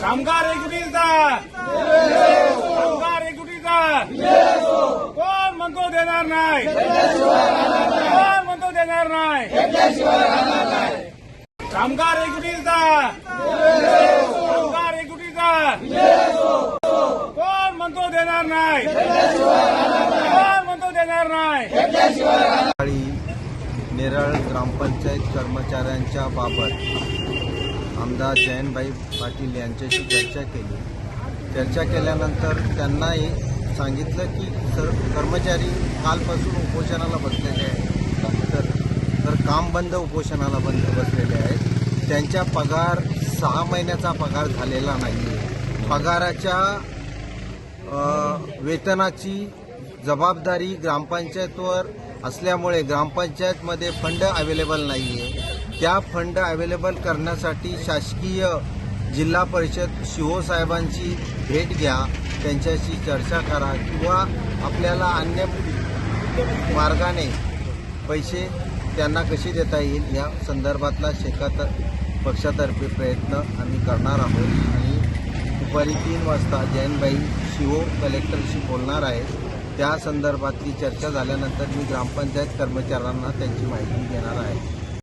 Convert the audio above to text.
कामगार एकजुटीचा कामगार एकजुटीचा कोण म्हणतो देणार नाही? कोण म्हणतो देणार नाही? कामगार एकजुटीचा कामगार एकजुटीचा कोण म्हणतो देणार नाही? कोण म्हणतो देणार नाही? नेरळ ग्रामपंचायत कर्मचाऱ्यांच्या बाबत आमदार जयंतभाई पाटील यांच्याशी चर्चा केली. चर्चा केल्यानंतर त्यांनाही सांगितलं की सर कर्मचारी कालपासून उपोषणाला बसलेले आहेत. तर तर काम बंद उपोषणाला बंद बसलेले आहेत. त्यांच्या पगार सहा महिन्याचा पगार झालेला नाही पगाराच्या वेतनाची जबाबदारी ग्रामपंचायतवर असल्यामुळे ग्रामपंचायतमध्ये फंड अवेलेबल नाही आहे त्या फंड अवेलेबल करण्यासाठी शासकीय जिल्हा परिषद शिहो साहेबांची भेट घ्या त्यांच्याशी चर्चा करा किंवा आपल्याला अन्य मार्गाने पैसे त्यांना कसे देता येईल या संदर्भातला शेकात पक्षातर्फे प्रयत्न आम्ही करणार आहोत. आणि दुपारी तीन वाजता जयनबाई शिहो कलेक्टरशी बोलणार आहेत. त्या संदर्भातली चर्चा झाल्यानंतर मी ग्रामपंचायत कर्मचाऱ्यांना त्यांची माहिती देणार आहे.